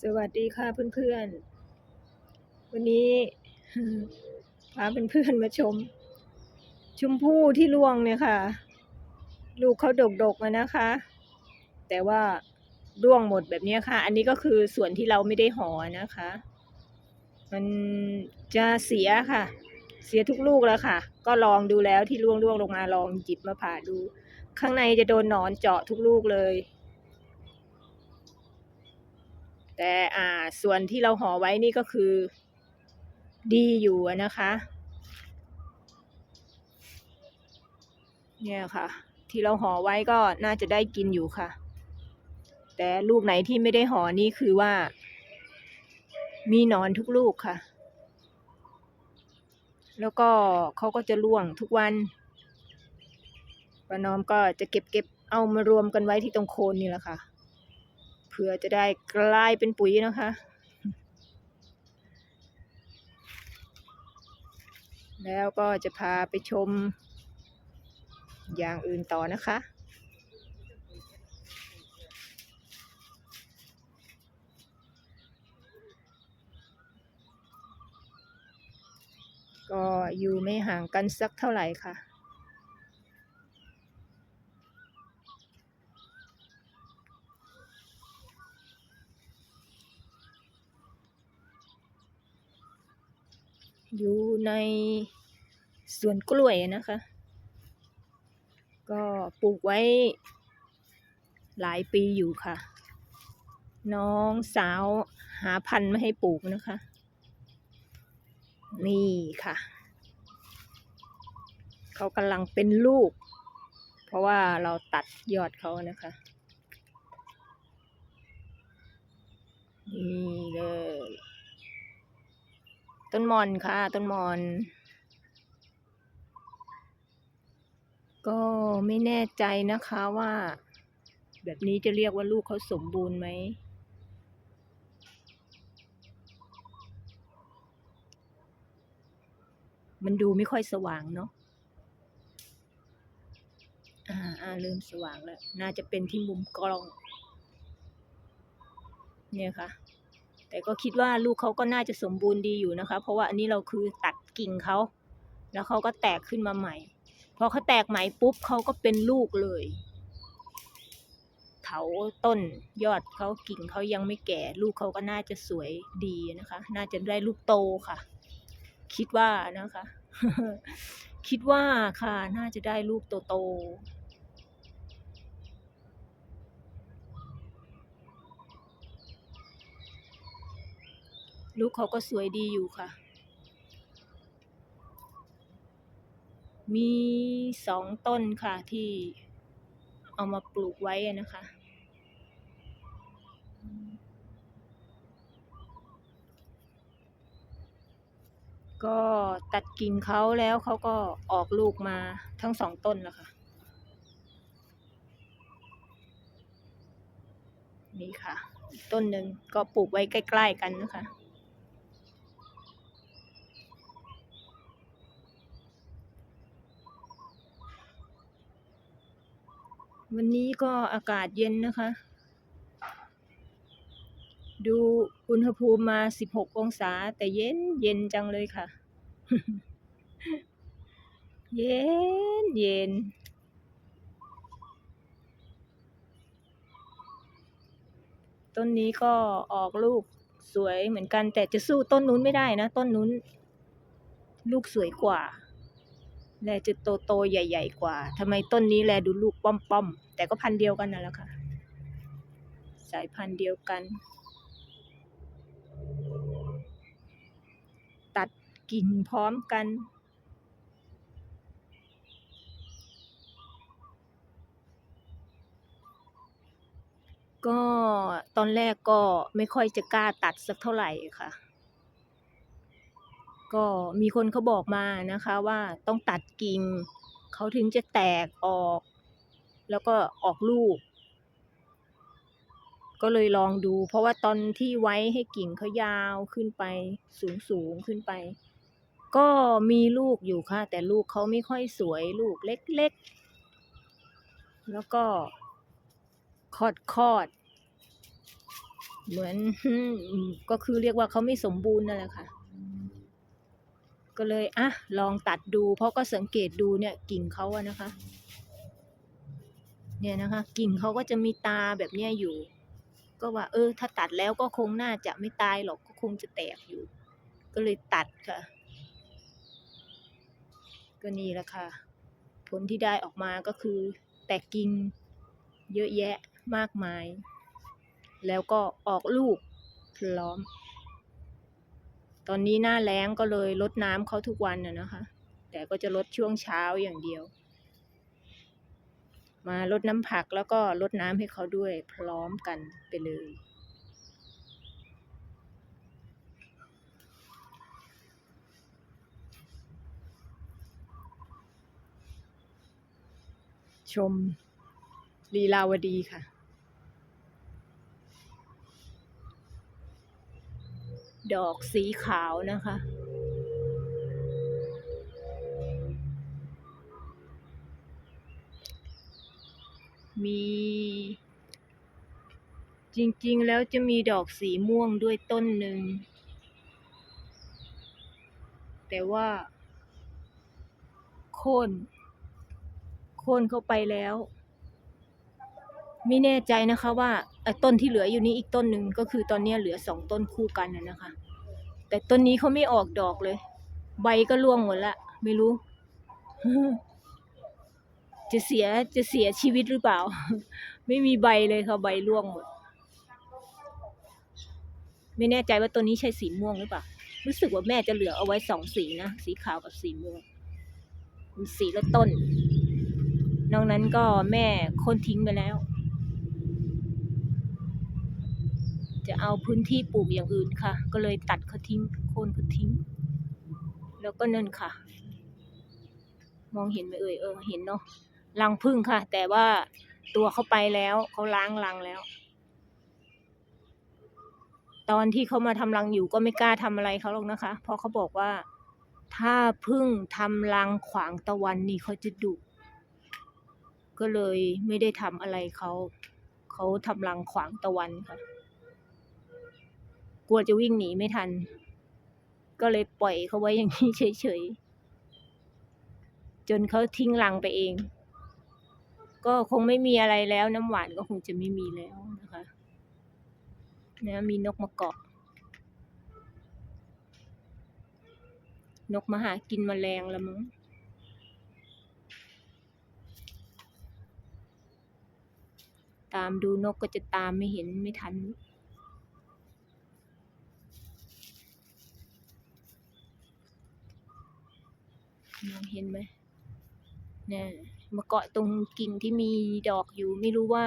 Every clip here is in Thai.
สวัสดีค่ะเพื่อนๆ วันนี้พาเพื่อนๆมาชม ชมพู่ที่ร่วงเนี่ยค่ะ ลูกเขาดกๆอะนะคะ แต่ว่าร่วงหมดแบบนี้ค่ะ อันนี้ก็คือส่วนที่เราไม่ได้ห่อนะคะ มันจะเสียค่ะ เสียทุกลูกแล้วค่ะ ก็ลองดูแล้วที่ร่วงร่วงๆลงมาลองหยิบมาผ่าดู ข้างในจะโดนหนอนเจาะทุกลูกเลย แต่อ่าส่วนที่เราห่อไว้นี่ก็คือดีอยู่นะคะ เนี่ยค่ะ ที่เราห่อไว้ก็น่าจะได้กินอยู่ค่ะ แต่ลูกไหนที่ไม่ได้ห่อนี่คือว่า มีนอนทุกลูกค่ะ แล้วก็เขาก็จะร่วงทุกวันป้านอมก็จะเก็บเก็บเอามารวมกันไว้ที่ตรงโคนนี่แหละค่ะ เพื่อจะได้กลายเป็นปุ๋ยนะคะ แล้วก็จะพาไปชมอย่างอื่นต่อนะคะ ก็อยู่ไม่ห่างกันสักเท่าไหร่ค่ะ อยู่ในสวนกล้วยนะคะ ก็ปลูกไว้ หลายปีอยู่ค่ะ น้องสาวหาพันธุ์มาให้ปลูกนะคะ นี่ค่ะ เขากำลังเป็นลูก เพราะว่าเราตัดยอดเขานะคะ นี่เลย ต้นมอนค่ะ ต้นมอน ก็ไม่แน่ใจนะคะว่า แบบนี้จะเรียกว่าลูกเขาสมบูรณ์ไหมมันดูไม่ค่อยสว่างเนาะ อ่าอ่าเริ่มสว่างแล้ว น่าจะเป็นที่มุมกล้อง เนี่ยค่ะ แต่ก็คิดว่าลูกเขาก็น่าจะสมบูรณ์ดีอยู่นะคะ เพราะว่าอันนี้เราคือตัดกิ่งเขาแล้วเขาก็แตกขึ้นมาใหม่พอเขาแตกใหม่ปุ๊บเขาก็เป็นลูกเลยเถาต้นยอดเขากิ่งเขายังไม่แก่ ลูกเขาก็น่าจะสวยดีนะคะ น่าจะได้ลูกโตค่ะ คิดว่านะคะ คิดว่าค่ะ น่าจะได้ลูกโตๆ ลูกเขาก็สวยดีอยู่ค่ะ มีสองต้นค่ะที่เอามาปลูกไว้นะคะ ก็ตัดกิ่งเขาแล้วเขาก็ออกลูกมาทั้งสองต้นแล้วค่ะ นี่ค่ะ อีกต้นหนึ่งก็ปลูกไว้ใกล้ ๆ กันนะคะ วันนี้ก็อากาศเย็นนะคะ ดูอุณหภูมิมา16องศา แต่เย็นเย็นจังเลยค่ะ เย็นเย็น ต้นนี้ก็ออกลูกสวยเหมือนกัน แต่จะสู้ต้นนู้นไม่ได้นะ ต้นนู้น ลูกสวยกว่า แลจะโตโตใหญ่ ๆ กว่าทำไมต้นนี้แลดูลูกป้อมๆ แต่ก็พันเดียวกันนั่นแหละค่ะ สายพันธุ์เดียวกัน ตัดกิ่งพร้อมกันก็ตอนแรกก็ไม่ค่อยจะกล้าตัดสักเท่าไหร่ค่ะ ก็มีคนเขาบอกมานะคะว่าต้องตัดกิ่งเขาถึงจะแตกออก แล้วก็ออกลูก ก็เลยลองดู เพราะว่าตอนที่ไว้ให้กิ่งเขายาวขึ้นไป สูงสูงขึ้นไป ก็มีลูกอยู่ค่ะ แต่ลูกเขาไม่ค่อยสวยลูกเล็กๆ แล้วก็คอดคอดๆแล้วก็ออด้นะต้นนู้นลูกสวยกว่าแลจะโตโตๆใหญ่ๆกว่าทำไมต้นนี้แลดูลูกป้อดเหมือนก็คือเรียกว่าเขาไม่สมบูรณ์นั่นแหละค่ะก็เลยอะลองตัดดู เพราะก็สังเกตดูเนี่ยกิ่งเขาอะนะคะ เนี่ยนะคะ กิ่งเขาก็จะมีตาแบบเนี้ยอยู่ ก็ว่า เออ ถ้าตัดแล้วก็คงน่าจะไม่ตายหรอกก็คงจะแตกอยู่ ก็เลยตัดค่ะ ก็นี่แหละค่ะ ผลที่ได้ออกมาก็คือ แตกกิ่งเยอะแยะมากมาย แล้วก็ออกลูกพร้อม ตอนนี้หน้าแล้งก็เลยลดน้ำเขาทุกวันน่ะนะคะ แต่ก็จะลดช่วงเช้าอย่างเดียว มาลดน้ำผักแล้วก็ลดน้ำให้เขาด้วยพร้อมกันไปเลย ชมลีลาวดีค่ะ ดอกสีขาวนะคะ มี จริงๆ แล้วจะมีดอกสีม่วงด้วยต้นหนึ่ง แต่ว่า โค่น โค่นเข้าไปแล้ว ไม่แน่ใจนะคะว่าต้นที่เหลืออยู่นี้อีกต้นหนึ่งก็คือตอนนี้เหลือสองต้นคู่กันนะคะ แต่ต้นนี้เขาไม่ออกดอกเลย ใบก็ร่วงหมดละ ไม่รู้ จะเสียจะเสียชีวิตหรือเปล่า ไม่มีใบเลยค่ะใบร่วงหมด ไม่แน่ใจว่าตัวนี้ใช่สีม่วงหรือเปล่า รู้สึกว่าแม่จะเหลือเอาไว้สองสีนะสีขาวกับสีม่วงมีสีละต้นนอกนั้นก็แม่คนทิ้งไปแล้ว จะเอาพื้นที่ปลูกอย่างอื่นค่ะ ก็เลยตัดเขาทิ้งโค่นเขาทิ้ง แล้วก็นั่นค่ะ มองเห็นไหมเอ่ยเออเห็นเนาะ รังพึ่งค่ะ แต่ว่าตัวเขาไปแล้วเขาล้างรังแล้ว ตอนที่เขามาทำรังอยู่ก็ไม่กล้าทำอะไรเขาหรอกนะคะ เพราะเขาบอกว่า ถ้าพึ่งทำรังขวางตะวันนี่เขาจะดุก็เลยไม่ได้ทำอะไรเขาเขาทำรังขวางตะวันค่ะ กลัวจะวิ่งหนีไม่ทัน ก็เลยปล่อยเขาไว้อย่างนี้เฉยๆจนเขาทิ้งรังไปเอง ก็คงไม่มีอะไรแล้ว น้ำหวานก็คงจะไม่มีแล้วนะคะเนี่ยมีนกมาเกาะ นกมาหากินแมลงละมั้งตามดูนกก็จะตามไม่เห็นไม่ทันมองเห็นไหมเนี่ย มาเกาะตรงกิ่งที่มีดอกอยู่ไม่รู้ว่า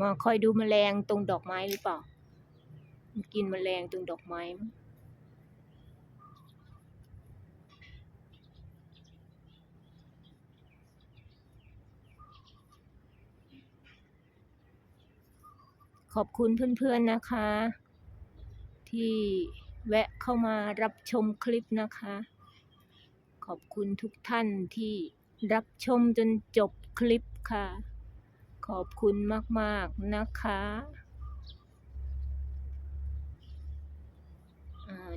มาคอยดูแมลงตรงดอกไม้หรือเปล่ามันกินแมลงตรงดอกไม้ขอบคุณเพื่อนๆนะคะ ที่แวะเข้ามารับชมคลิปนะคะ ขอบคุณทุกท่านที่ รับชมจนจบคลิปค่ะ ขอบคุณมาก ๆ นะคะ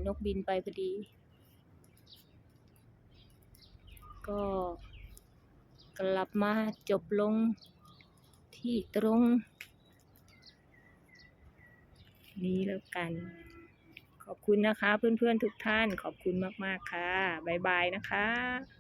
นกบินไปพอดี ก็กลับมาจบลงที่ตรง นี้แล้วกัน ขอบคุณนะคะเพื่อนๆทุกท่านขอบคุณมาก ๆ ค่ะ บ๊ายบายนะคะ